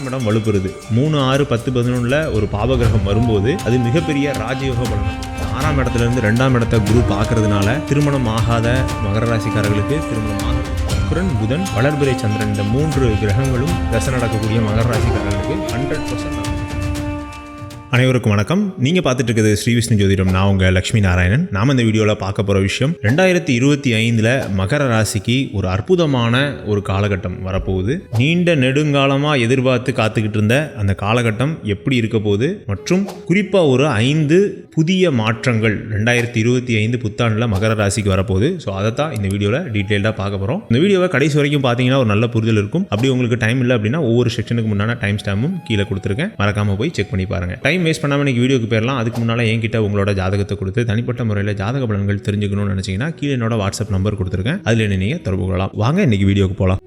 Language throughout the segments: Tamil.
மூணாம் இடம் வலுப்புறது. மூணு ஆறு பத்து பதினொன்றில் ஒரு பாவகிரகம் வரும்போது அது மிகப்பெரிய ராஜயோக பலன். ஆறாம் இடத்துல இருந்து ரெண்டாம் இடத்த குரு பார்க்கறதுனால திருமணம் ஆகாத மகர ராசிக்காரர்களுக்கு திருமணம் ஆகும். சுக்கிரன் புதன் வளர்பிறை சந்திரன் இந்த மூன்று கிரகங்களும் தசை நடக்கக்கூடிய மகர ராசிக்காரர்களுக்கு ஹண்ட்ரட் பர்சன்ட் அனைவருக்கும் வணக்கம். நீங்கள் பார்த்துட்டு இருக்கிறது ஸ்ரீ விஷ்ணு ஜோதிடம். நான் உங்கள் லக்ஷ்மி நாராயணன். நாம் இந்த வீடியோவில் பார்க்க போகிற விஷயம் ரெண்டாயிரத்தி இருபத்தி ஐந்தில் மகர ராசிக்கு ஒரு அற்புதமான ஒரு காலகட்டம் வரப்போகுது. நீண்ட நெடுங்காலமாக எதிர்பார்த்து காத்துக்கிட்டு இருந்த அந்த காலகட்டம் எப்படி இருக்க போகுது? மற்றும் குறிப்பாக ஒரு ஐந்து புதிய மாற்றங்கள் ரெண்டாயிரத்தி இருபத்தி ஐந்து புத்தாண்டில் மகர ராசிக்கு வரப்போகுது. ஸோ அதை தான் இந்த வீடியோவில் டீட்டெயில்டாக பார்க்க போகிறோம் இந்த வீடியோவை கடைசி வரைக்கும் பார்த்தீங்கன்னா ஒரு நல்ல புரிதல் இருக்கும். அப்படி உங்களுக்கு டைம் இல்லை அப்படின்னா ஒவ்வொரு செக்ஷனுக்கு முன்னாடி டைம் ஸ்டாம்பும் கீழே கொடுத்துருக்கேன். மறக்காமல் போய் செக் பண்ணி பாருங்கள் டைம் வேஸ்ட் பண்ணாமல் இன்னைக்கு வீடியோக்கு போயிடலாம் அதுக்கு முன்னால் என்கிட்ட உங்களோட ஜாதகத்தை கொடுத்து தனிப்பட்ட முறையில் ஜாதக பலன்கள் தெரிஞ்சுக்கணும்னு நினச்சிங்கன்னா கீழே என்னோட வாட்ஸ்அப் நம்பர் கொடுத்துருக்கேன். அதில் என்ன நீங்கள் தொடர்பு கொள்ளலாம். வாங்க இன்னைக்கு வீடியோக்கு போகலாம்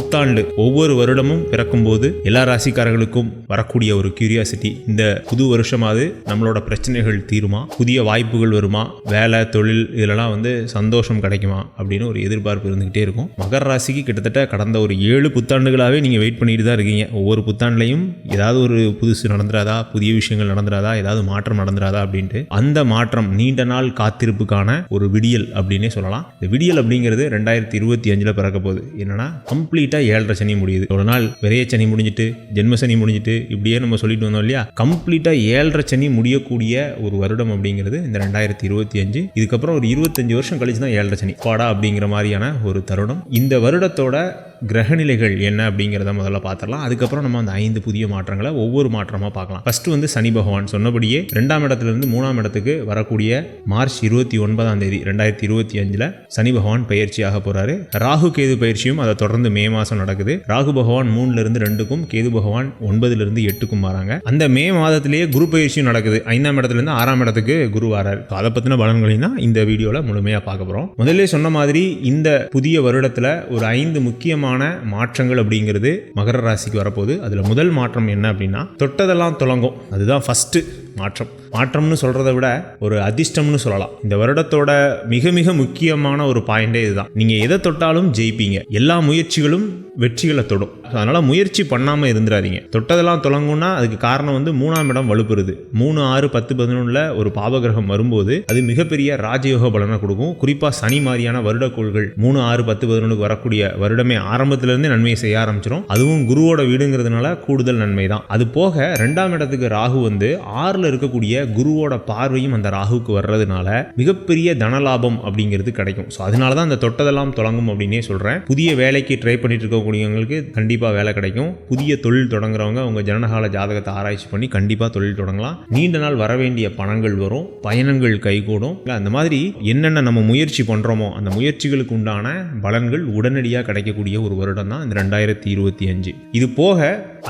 புத்தாண்டு ஒவ்வொரு வருடமும் பிறக்கும்போது எல்லா ராசிக்காரர்களுக்கும் வரக்கூடிய ஒரு கியூரியாசிட்டி இந்த புது வருஷமாவது நம்மளோட பிரச்சனைகள் தீருமா? புதிய வாய்ப்புகள் வருமா? வேலை தொழில் இதிலலாம் வந்து சந்தோஷம் கிடைக்குமா? அப்படின்னு ஒரு எதிர்பார்ப்பு இருந்துகிட்டே இருக்கும். மகர ராசிக்கு கிட்டத்தட்ட கடந்த ஒரு ஏழு புத்தாண்டுகளாகவே நீங்கள் வெயிட் பண்ணிட்டு தான் இருக்கீங்க. ஒவ்வொரு புத்தாண்டுலையும் ஏதாவது ஒரு புதுசு நடந்துராதா? புதிய விஷயங்கள் நடந்துராதா? ஏதாவது மாற்றம் நடந்துராதா? அப்படின்ட்டு அந்த மாற்றம் நீண்ட நாள் காத்திருப்புக்கான ஒரு விடியல் அப்படின்னே சொல்லலாம். இந்த விடியல் அப்படிங்கிறது ரெண்டாயிரத்தி இருபத்தி அஞ்சில் பிறக்க போகுது. என்னன்னா கம்ப்ளீட்டாக ஏழரை சனி முடியுது. ஒரு நாள் விரைய சனி முடிஞ்சிட்டு ஜென்ம சனி முடிஞ்சிட்டு இப்படியே நம்ம சொல்லிட்டு வந்தோம் இல்லையா? கம்ப்ளீட்டாக ஏழரை சனி முடியக்கூடிய ஒரு வருடம் அப்படிங்கிறது இந்த ரெண்டாயிரத்தி இருபத்தி அஞ்சு. இதுக்கப்புறம் ஒரு இருபத்தஞ்சு வருஷம் கழிச்சு தான் ஏழரை சனி. பாடா அப்படிங்கிற மாதிரியான ஒரு தருணம். இந்த வருடத்தோட கிரகநிலைகள் என்ன அப்படிங்கிறத முதல்ல பார்த்துடலாம். அதுக்கப்புறம் நம்ம அந்த ஐந்து புதிய மாற்றங்களை ஒவ்வொரு மாற்றமாக பார்க்கலாம். ஃபஸ்ட்டு வந்து சனி பகவான் சொன்னபடியே ரெண்டாம் இடத்துலேருந்து மூணாம் இடத்துக்கு வரக்கூடிய மார்ச் இருபத்தி ஒன்பதாம் தேதி ரெண்டாயிரத்தி இருபத்தி அஞ்சில் சனி பகவான் பயிற்சியாக போகிறாரு ராகு கேது பயிற்சியும் அதை தொடர்ந்து மே மாதம் நடக்குது. ராகு பகவான் மூணுலேருந்து ரெண்டுக்கும் கேது பகவான் ஒன்பதுலேருந்து எட்டுக்கும் வராங்க. அந்த மே மாதத்திலேயே குரு பயிற்சியும் நடக்குது. ஐந்தாம் இடத்துல இருந்து ஆறாம் இடத்துக்கு குரு வராரு. அதை பற்றின பலன்களையும் தான் இந்த வீடியோவில் முழுமையாக பார்க்க போகிறோம் முதல்ல சொன்ன மாதிரி இந்த புதிய வருடத்தில் ஒரு ஐந்து முக்கியமான மாற்றங்கள் அப்படிங்கிறது மகர ராசிக்கு வரப்போகுது. அதில் முதல் மாற்றம் என்ன அப்படின்னா தொட்டதெல்லாம் தொடங்கும் அதுதான் ஃபஸ்ட்டு மாற்றம். மாற்றம்னு சொல்கிறத விட ஒரு அதிர்ஷ்டம்னு சொல்லலாம். இந்த வருடத்தோட மிக மிக முக்கியமான ஒரு பாயிண்டே இதுதான். நீங்கள் எதை தொட்டாலும் ஜெயிப்பீங்க. எல்லா முயற்சிகளும் வெற்றிகளை தொடும். அதனால் முயற்சி பண்ணாமல் இருந்துடாதீங்க தொட்டதெல்லாம் தொடங்கும்னா அதுக்கு காரணம் வந்து மூணாம் இடம் வலுப்புறுது. மூணு ஆறு பத்து பதினொன்றில் ஒரு பாவகிரகம் வரும்போது அது மிகப்பெரிய ராஜயோக பலனை கொடுக்கும். குறிப்பாக சனி மாதிரியான வருடக்கோள்கள் மூணு ஆறு பத்து பதினொன்றுக்கு வரக்கூடிய வருடமே ஆரம்பத்திலேருந்து நன்மையை செய்ய ஆரம்பிச்சிடும் அதுவும் குருவோட வீடுங்கிறதுனால கூடுதல் நன்மை தான். அது போக ரெண்டாம் இடத்துக்கு ராகு வந்து ஆறு ஆறில் இருக்கக்கூடிய குருவோட பார்வையும் அந்த ராகுக்கு வர்றதுனால மிகப்பெரிய தனலாபம் அப்படிங்கிறது கிடைக்கும். ஸோ அதனால தான் அந்த தொட்டதெல்லாம் தொடங்கும் அப்படின்னே சொல்கிறேன் புதிய வேலைக்கு ட்ரை பண்ணிட்டு இருக்கக்கூடியவங்களுக்கு கண்டிப்பாக வேலை கிடைக்கும். புதிய தொழில் தொடங்குறவங்க உங்கள் ஜனனகால ஜாதகத்தை ஆராய்ச்சி பண்ணி கண்டிப்பாக தொழில் தொடங்கலாம். நீண்ட நாள் வர வேண்டிய பணங்கள் வரும். பயணங்கள் கைகூடும். இல்லை அந்த மாதிரி என்னென்ன நம்ம முயற்சி பண்ணுறோமோ அந்த முயற்சிகளுக்கு உண்டான பலன்கள் உடனடியாக கிடைக்கக்கூடிய ஒரு வருடம் தான் இந்த ரெண்டாயிரத்தி இருபத்தி அஞ்சு. இது போக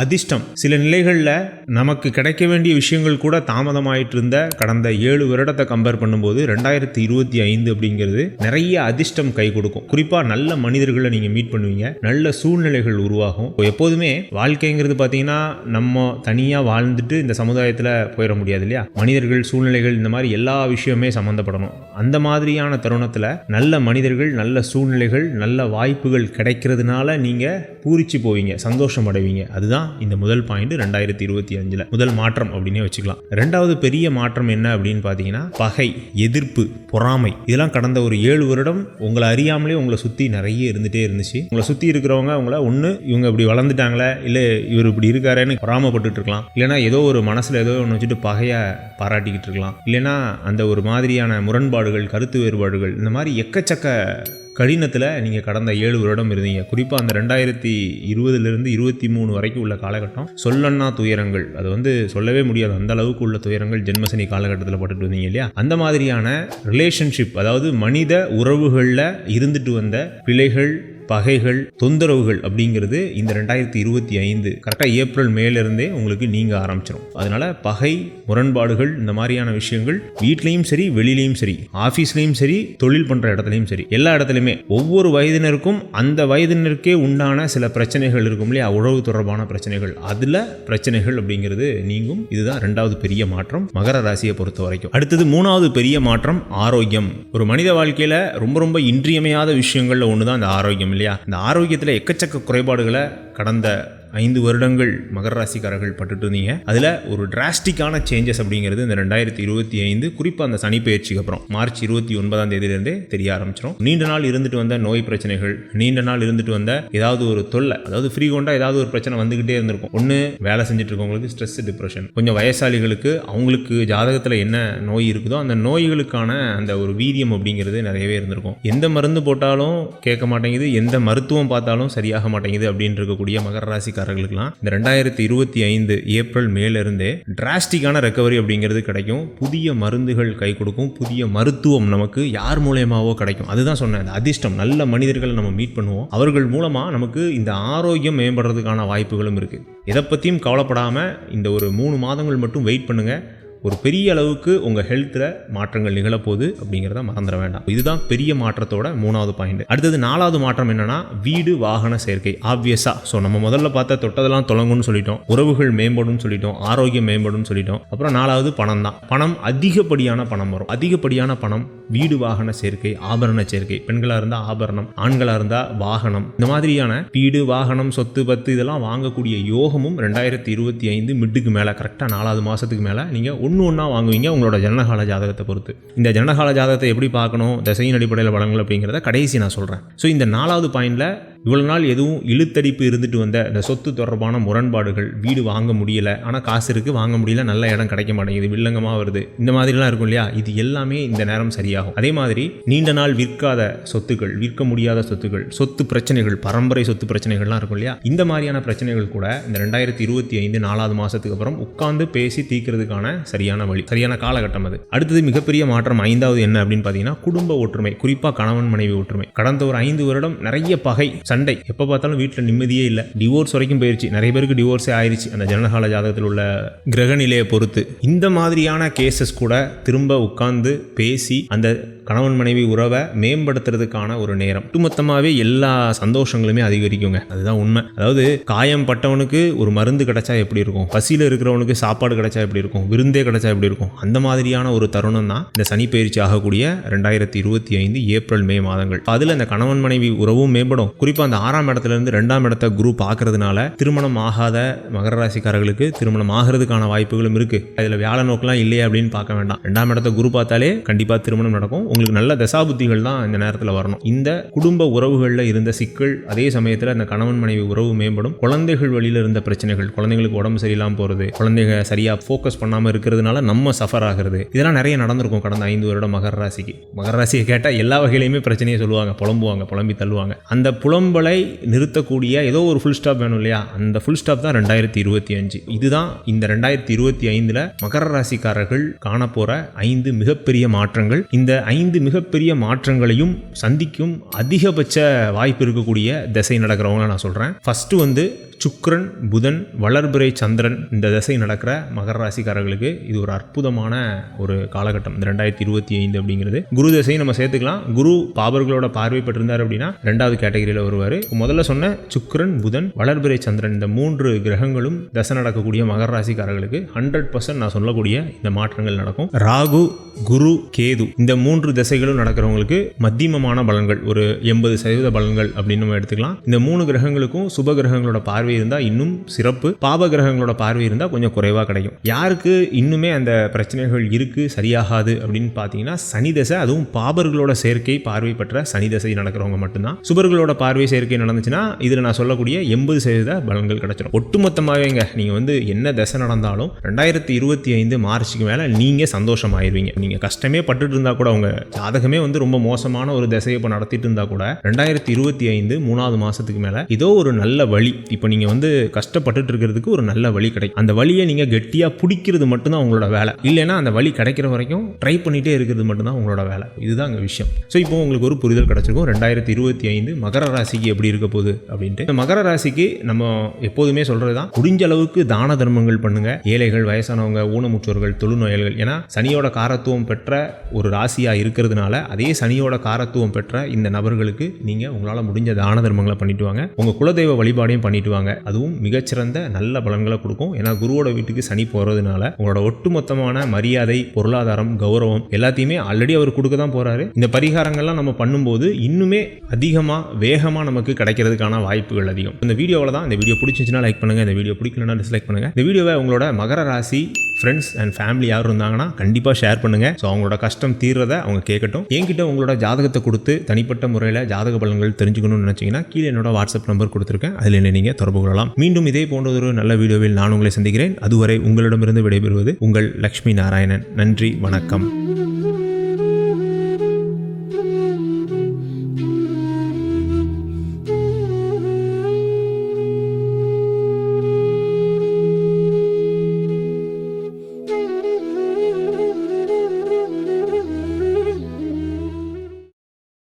அதிர்ஷ்டம். சில நிலைகளில் நமக்கு கிடைக்க வேண்டிய விஷயங்கள் கூட தாமதமாயிட்டு இருந்த கடந்த ஏழு வருடத்தை கம்பேர் பண்ணும்போது ரெண்டாயிரத்தி இருபத்தி ஐந்து அப்படிங்கிறது நிறைய அதிர்ஷ்டம் கை கொடுக்கும். குறிப்பாக நல்ல மனிதர்களை நீங்கள் மீட் பண்ணுவீங்க. நல்ல சூழ்நிலைகள் உருவாகும். எப்போதுமே வாழ்க்கைங்கிறது பார்த்தீங்கன்னா நம்ம தனியாக வாழ்ந்துட்டு இந்த சமுதாயத்தில் போயிட முடியாது இல்லையா? மனிதர்கள் சூழ்நிலைகள் இந்த மாதிரி எல்லா விஷயமே சம்மந்தப்படணும் அந்த மாதிரியான தருணத்தில் நல்ல மனிதர்கள் நல்ல சூழ்நிலைகள் நல்ல வாய்ப்புகள் கிடைக்கிறதுனால நீங்கள் பூரிச்சு போவீங்க சந்தோஷம் அடைவீங்க. அதுதான் இந்த முதல் பாயிண்ட் ரெண்டாயிரத்தி இருபத்தி அஞ்சில் முதல் மாற்றம் அப்படின்னே வச்சுக்கலாம். ரெண்டாவது பெரிய மாற்றம் என்ன அப்படின்னு பார்த்தீங்கன்னா பகை எதிர்ப்பு பொறாமை. இதெல்லாம் கடந்த ஒரு ஏழு வருடம் உங்களை அறியாமலே உங்களை சுற்றி நிறைய இருந்துகிட்டே இருந்துச்சு. உங்களை சுற்றி இருக்கிறவங்க உங்களை ஒன்று இவங்க இப்படி வளர்ந்துட்டாங்களே இல்லை இவர் இப்படி இருக்காரேன்னு பொறாமப்பட்டுட்டு இருக்கலாம். இல்லைனா ஏதோ ஒரு மனசில் ஏதோ ஒன்று வச்சுட்டு பகையை பாராட்டிக்கிட்டு இருக்கலாம். இல்லைனா அந்த ஒரு மாதிரியான முரண்பாடுகள் கருத்து வேறுபாடுகள் இந்த மாதிரி எக்கச்சக்க கடினத்தில் நீங்கள் கடந்த ஏழு வருடம் இருந்தீங்க. குறிப்பாக அந்த ரெண்டாயிரத்தி இருபதுலேருந்து இருபத்தி மூணு வரைக்கும் உள்ள காலகட்டம் சொல்லன்னா துயரங்கள். அது வந்து சொல்லவே முடியாது. அந்த அளவுக்கு உள்ள துயரங்கள் ஜென்மசனி காலகட்டத்தில் பட்டுட்டு வந்தீங்க இல்லையா? அந்த மாதிரியான ரிலேஷன்ஷிப் அதாவது மனித உறவுகளில் இருந்துட்டு வந்த பிழைகள் பகைகள் தொந்தரவுகள் அப்படிங்கிறது இந்த ரெண்டாயிரத்தி இருபத்தி ஐந்து கரெக்டாக ஏப்ரல் மேலேருந்தே உங்களுக்கு நீங்க ஆரம்பிச்சிடும் அதனால பகை முரண்பாடுகள் இந்த மாதிரியான விஷயங்கள் வீட்லேயும் சரி வெளியிலையும் சரி ஆஃபீஸ்லேயும் சரி தொழில் பண்ணுற இடத்துலையும் சரி எல்லா இடத்துலையுமே ஒவ்வொரு வயதினருக்கும் அந்த வயதினருக்கே உண்டான சில பிரச்சனைகள் இருக்கும் இல்லையா? உழவு தொடர்பான பிரச்சனைகள். அதில் பிரச்சனைகள் அப்படிங்கிறது நீங்கும். இதுதான் ரெண்டாவது பெரிய மாற்றம் மகர ராசியை பொறுத்த வரைக்கும். அடுத்தது மூணாவது பெரிய மாற்றம் ஆரோக்கியம். ஒரு மனித வாழ்க்கையில் ரொம்ப ரொம்ப இன்றியமையாத விஷயங்கள்ல ஒன்று தான் அந்த ஆரோக்கியம் இல்லையா? இந்த ஆரோக்கியத்தில் எக்கச்சக்க குறைபாடுகளை கடந்த ஐந்து வருடங்கள் மகர ராசிக்காரர்கள் பட்டுட்டு இருந்தீங்க அதில் ஒரு டிராஸ்டிக்கான சேஞ்சஸ் அப்படிங்கிறது இந்த ரெண்டாயிரத்தி இருபத்தி ஐந்து குறிப்பாக அந்த சனி பயிற்சிக்கு அப்புறம். மார்ச் இருபத்தி ஒன்பதாம் தேதியிலிருந்தே தெரிய ஆரம்பிச்சிடும் நீண்ட நாள் இருந்துட்டு வந்த நோய் பிரச்சனைகள் நீண்ட நாள் இருந்துட்டு வந்த ஏதாவது ஒரு தொல்லை அதாவது ஃப்ரீ கொண்டா ஏதாவது ஒரு பிரச்சனை வந்துகிட்டே இருந்திருக்கும். ஒன்று வேலை செஞ்சுட்டு இருக்கவங்களுக்கு ஸ்ட்ரெஸ் டிப்ரெஷன் கொஞ்சம் வயசாளிகளுக்கு அவங்களுக்கு ஜாதகத்தில் என்ன நோய் இருக்குதோ அந்த நோய்களுக்கான அந்த ஒரு வீரியம் அப்படிங்கிறது நிறையவே இருந்திருக்கும். எந்த மருந்து போட்டாலும் கேட்க மாட்டேங்குது எந்த மருத்துவம் பார்த்தாலும் சரியாக மாட்டேங்குது அப்படின்னு இருக்கக்கூடிய மகர ராசிக்காரர்களுக்கெல்லாம் இந்த ரெண்டாயிரத்தி இருபத்தி ஐந்து ஏப்ரல் மேலிருந்தே டிராஸ்டிக்கான ரெக்கவரி அப்படிங்கிறது கிடைக்கும். புதிய மருந்துகள் கை கொடுக்கும். புதிய மருத்துவம் நமக்கு யார் மூலயமாவோ கிடைக்கும். அதுதான் சொன்னேன். அந்த அதிர்ஷ்டம். நல்ல மனிதர்களை நம்ம மீட் பண்ணுவோம். அவர்கள் மூலமாக நமக்கு இந்த ஆரோக்கியம் மேம்படுறதுக்கான வாய்ப்புகளும் இருக்குது எதை பற்றியும் கவலைப்படாமல் இந்த ஒரு மூணு மாதங்கள் மட்டும் வெயிட் பண்ணுங்கள் ஒரு பெரிய அளவுக்கு உங்கள் ஹெல்த்தில் மாற்றங்கள் நிகழப்போகுது அப்படிங்கிறத மறந்துட வேண்டாம். இதுதான் பெரிய மாற்றத்தோட மூணாவது பாயிண்ட் அடுத்தது நாலாவது மாற்றம் என்னன்னா வீடு வாகன சேர்க்கை. ஆப்வியஸாக ஸோ நம்ம முதல்ல பார்த்த தொட்டதெல்லாம் தொடங்கும்னு சொல்லிட்டோம். உறவுகள் மேம்படும்னு சொல்லிட்டோம். ஆரோக்கியம் மேம்படும்னு சொல்லிட்டோம். அப்புறம் நாலாவது பணம் தான் பணம் அதிகப்படியான பணம் வரும். அதிகப்படியான பணம் வீடு வாகன சேர்க்கை ஆபரண சேர்க்கை. பெண்களாக இருந்தால் ஆபரணம் ஆண்களாக இருந்தால் வாகனம். இந்த மாதிரியான வீடு வாகனம் சொத்து பத்து இதெல்லாம் வாங்கக்கூடிய யோகமும் ரெண்டாயிரத்தி இருபத்தி ஐந்து மிட்டுக்கு மேலே கரெக்டாக நாலாவது மாதத்துக்கு மேலே நீங்கள் ஒன்று ஒன்றா வாங்குவீங்க உங்களோட ஜனகால ஜாதகத்தை பொறுத்து. இந்த ஜனகால ஜாதகத்தை எப்படி பார்க்கணும் திசையின் அடிப்படையில் வழங்கல் அப்படிங்கிறத கடைசி நான் சொல்கிறேன் ஸோ இந்த நாலாவது பாயிண்டில் இவ்வளோ நாள் எதுவும் இழுத்தடிப்பு இருந்துட்டு வந்த இந்த சொத்து தொடர்பான முரண்பாடுகள் வீடு வாங்க முடியலை ஆனால் காசு இருக்குது வாங்க முடியல நல்ல இடம் கிடைக்க மாட்டேங்குது வில்லங்கமாக வருது. இந்த மாதிரிலாம் இருக்கும் இல்லையா? இது எல்லாமே இந்த நேரம் சரியாகும். அதே மாதிரி நீண்ட நாள் விற்காத சொத்துக்கள் விற்க முடியாத சொத்துக்கள் சொத்து பிரச்சனைகள் பரம்பரை சொத்து பிரச்சனைகள்லாம் இருக்கும் இல்லையா? இந்த மாதிரியான பிரச்சனைகள் கூட இந்த ரெண்டாயிரத்தி இருபத்தி ஐந்து நாலாவது மாதத்துக்கு அப்புறம் உட்கார்ந்து பேசி தீர்க்கிறதுக்கான சரியான வழி சரியான காலகட்டம் அது. அடுத்தது மிகப்பெரிய மாற்றம் ஐந்தாவது என்ன அப்படின்னு பார்த்தீங்கன்னா குடும்ப ஒற்றுமை குறிப்பாக கணவன் மனைவி ஒற்றுமை. கடந்த ஒரு ஐந்து வருடம் நிறைய பகை சண்டை. எப்போ பார்த்தாலும் வீட்டில் நிம்மதியே இல்லை. டிவோர்ஸ் வரைக்கும் போயிருச்சு. நிறைய பேருக்கு டிவோர்ஸே ஆயிருச்சு. அந்த ஜனனகால ஜாதகத்தில் உள்ள கிரக நிலையை பொறுத்து. இந்த மாதிரியான கேசஸ் கூட திரும்ப உட்கார்ந்து பேசி அந்த கணவன் மனைவி உறவை மேம்படுத்துறதுக்கான ஒரு நேரம். ஒட்டுமொத்தமாகவே எல்லா சந்தோஷங்களுமே அதிகரிக்குங்க. அதுதான் உண்மை. அதாவது காயம் பட்டவனுக்கு ஒரு மருந்து கிடைச்சா எப்படி இருக்கும்? பசியில் இருக்கிறவனுக்கு சாப்பாடு கிடைச்சா எப்படி இருக்கும்? விருந்தே கிடைச்சா எப்படி இருக்கும்? அந்த மாதிரியான ஒரு தருணம் தான் இந்த சனி பயிற்சி ஆகக்கூடிய ரெண்டாயிரத்தி இருபத்தி ஐந்து ஏப்ரல் மே மாதங்கள். அதில் இந்த கணவன் மனைவி உறவும் மேம்படும். குறிப்பாக அந்த ஆறாம் இடத்துல இருந்து ரெண்டாம் இடத்த குரு பார்க்கறதுனால திருமணம் ஆகாத மகர ராசிக்காரர்களுக்கு திருமணம் ஆகிறதுக்கான வாய்ப்புகளும் இருக்கு. அதில் வேலை நோக்கெல்லாம் இல்லையா அப்படின்னு பார்க்க வேண்டாம். ரெண்டாம் இடத்த குரு பார்த்தாலே கண்டிப்பாக திருமணம் நடக்கும். உங்களுக்கு நல்ல தசாபுத்திகள் தான் இந்த நேரத்தில் வரணும். இந்த குடும்ப உறவுகளில் இருந்த சிக்கல் அதே சமயத்தில் அந்த கணவன் மனைவி உறவு மேம்படும். குழந்தைகள் வழியில் இருந்த பிரச்சனைகள் குழந்தைங்களுக்கு உடம்பு சரியில்லாமல் போகிறது குழந்தைங்க சரியாக ஃபோக்கஸ் பண்ணாமல் இருக்கிறதுனால நம்ம சஃபர் ஆகிறது இதெல்லாம் நிறைய நடந்திருக்கும் கடந்த ஐந்து வருடம் மகர ராசிக்கு. மகர ராசியை கேட்டால் எல்லா வகையிலையுமே பிரச்சனையை சொல்லுவாங்க. புலம்புவாங்க புலம்பி தள்ளுவாங்க. அந்த புலம்பலை நிறுத்தக்கூடிய ஏதோ ஒரு ஃபுல் ஸ்டாப் வேணும் இல்லையா? அந்த ஃபுல் ஸ்டாப் தான் ரெண்டாயிரத்தி இருபத்தி அஞ்சு. இதுதான் இந்த ரெண்டாயிரத்தி இருபத்தி ஐந்தில் மகர ராசிக்காரர்கள் காணப்போகிற ஐந்து மிகப்பெரிய மாற்றங்கள். இந்த ஐந்து ஐந்து மிகப்பெரிய மாற்றங்களையும் சந்திக்கும் அதிகபட்ச வாய்ப்பு இருக்கக்கூடிய திசை நடக்கிறவங்கள நான் சொல்கிறேன் ஃபஸ்ட்டு வந்து சுக்ரன் புதன் வளர்பிறை சந்திரன் இந்த திசை நடக்கிற மகர ராசிக்காரர்களுக்கு இது ஒரு அற்புதமான ஒரு காலகட்டம். இந்த ரெண்டாயிரத்தி இருபத்தி ஐந்து அப்படிங்கிறது குரு திசையை நம்ம சேர்த்துக்கலாம். குரு பாபர்களோட பார்வை பெற்றிருந்தார் அப்படின்னா ரெண்டாவது கேட்டகரியில் வருவார். முதல்ல சொன்ன சுக்ரன் புதன் வளர்பிறை சந்திரன் இந்த மூன்று கிரகங்களும் தசை நடக்கக்கூடிய மகர ராசிக்காரர்களுக்கு ஹண்ட்ரட் பர்சன்ட் நான் சொல்லக்கூடிய இந்த மாற்றங்கள் நடக்கும். ராகு குரு கேது இந்த மூன்று திசைகளும் நடக்கிறவங்களுக்கு மத்தியமமான பலன்கள் ஒரு எண்பது சதவீத பலன்கள் அப்படின்னு நம்ம எடுத்துக்கலாம். இந்த மூணு கிரகங்களுக்கும் சுப கிரகங்களோட பார்வை இருந்தால் இன்னும் சிறப்பு. பாப கிரகங்களோட பார்வை இருந்தால் கொஞ்சம் குறைவாக கிடைக்கும். யாருக்கு இன்னுமே அந்த பிரச்சனைகள் இருக்கு சரியாகாது அப்படின்னு பார்த்தீங்கன்னா சனி தசை அதுவும் பாபர்களோட சேர்க்கை பார்வை பெற்ற சனி தசை நடக்கிறவங்க மட்டும்தான். சுபர்களோட பார்வை சேர்க்கை நடந்துச்சுன்னா இதில் நான் சொல்லக்கூடிய எண்பது சதவீத பலன்கள் கிடைச்சிடும் ஒட்டுமொத்தமாகவேங்க நீங்கள் வந்து என்ன தசை நடந்தாலும் ரெண்டாயிரத்தி இருபத்தி ஐந்து மார்ச்சுக்கு மேலே நீங்கள் சந்தோஷமாயிருவீங்க. நீங்கள் கஷ்டமே பட்டுட்டு இருந்தால் கூட உங்கள் ஜாதகமே வந்து ரொம்ப மோசமான ஒரு திசையை இப்போ நடத்திட்டு இருந்தால் கூட ரெண்டாயிரத்தி இருபத்தி ஐந்து மூணாவது மாதத்துக்கு மேலே ஏதோ ஒரு நல்ல வழி. இப்போ நீங்கள் நீங்கள் வந்து கஷ்டப்பட்டுட்டு இருக்கிறதுக்கு ஒரு நல்ல வழி கிடைக்கும். அந்த வழியை நீங்கள் கெட்டியாக பிடிக்கிறது மட்டும்தான் உங்களோட வேலை. இல்லைன்னா அந்த வழி கிடைக்கிற வரைக்கும் ட்ரை பண்ணிகிட்டே இருக்கிறது மட்டும்தான் உங்களோட வேலை. இதுதான் அங்கே விஷயம். ஸோ இப்போ உங்களுக்கு ஒரு புரிதல் கிடச்சிருக்கும். ரெண்டாயிரத்தி இருபத்தி ஐந்து மகர ராசிக்கு எப்படி இருக்க போகுது அப்படின்ட்டு. இந்த மகர ராசிக்கு நம்ம எப்போதுமே சொல்கிறது தான் முடிஞ்ச அளவுக்கு தான தர்மங்கள் பண்ணுங்கள் ஏழைகள் வயசானவங்க ஊனமுற்றோர்கள் தொழுநோயாளிகள் ஏன்னா சனியோட காரத்துவம் பெற்ற ஒரு ராசியாக இருக்கிறதுனால அதே சனியோட காரத்துவம் பெற்ற இந்த நபர்களுக்கு நீங்கள் உங்களால் முடிஞ்ச தான தர்மங்களை பண்ணிட்டு வாங்க. உங்கள் குலதெய்வ வழிபாடையும் பண்ணிட்டு வாங்க. அதுவும் மிகச்சிறந்த நல்ல பலன்களை கொடுக்கும். ஏன்னா குருவோட வீட்டுக்கு சனி போகிறதுனால உங்களோட ஒட்டுமொத்தமான மரியாதை பொருளாதாரம் கௌரவம் எல்லாத்தையுமே ஆல்ரெடி அவர் கொடுக்க தான் போகிறாரு இந்த பரிகாரங்கள்லாம் நம்ம பண்ணும்போது இன்னுமே அதிகமாக வேகமாக நமக்கு கிடைக்கிறதுக்கான வாய்ப்புகள் அதிகம். இந்த வீடியோவில் தான் இந்த வீடியோ பிடிச்சிச்சுன்னா லைக் பண்ணுங்கள் இந்த வீடியோ பிடிக்கலன்னா டிஸ்லைக் பண்ணுங்கள் இந்த வீடியோவை உங்களோட மகர ராசி ஃப்ரெண்ட்ஸ் அண்ட் ஃபேமிலி யார் இருந்தாங்கன்னா கண்டிப்பாக ஷேர் பண்ணுங்கள் ஸோ அவங்களோட கஷ்டம் தீர்றதை அவங்க கேட்கட்டும். என்கிட்ட உங்களோட ஜாதகத்தை கொடுத்து தனிப்பட்ட முறையில் ஜாதக பலன்கள் தெரிஞ்சுக்கணும்னு நினச்சிங்கன்னா கீழே என்னோட வாட்ஸ்அப் நம்பர் கொடுத்துருக்கேன். அதில் என்ன நீங்கள் தொடர்பு கொள்ளலாம். மீண்டும் இதே போன்ற ஒரு நல்ல வீடியோவில் நான் உங்களை சந்திக்கிறேன். அதுவரை உங்களிடமிருந்து விடைபெறுவது உங்கள் லக்ஷ்மி நாராயணன். நன்றி வணக்கம்.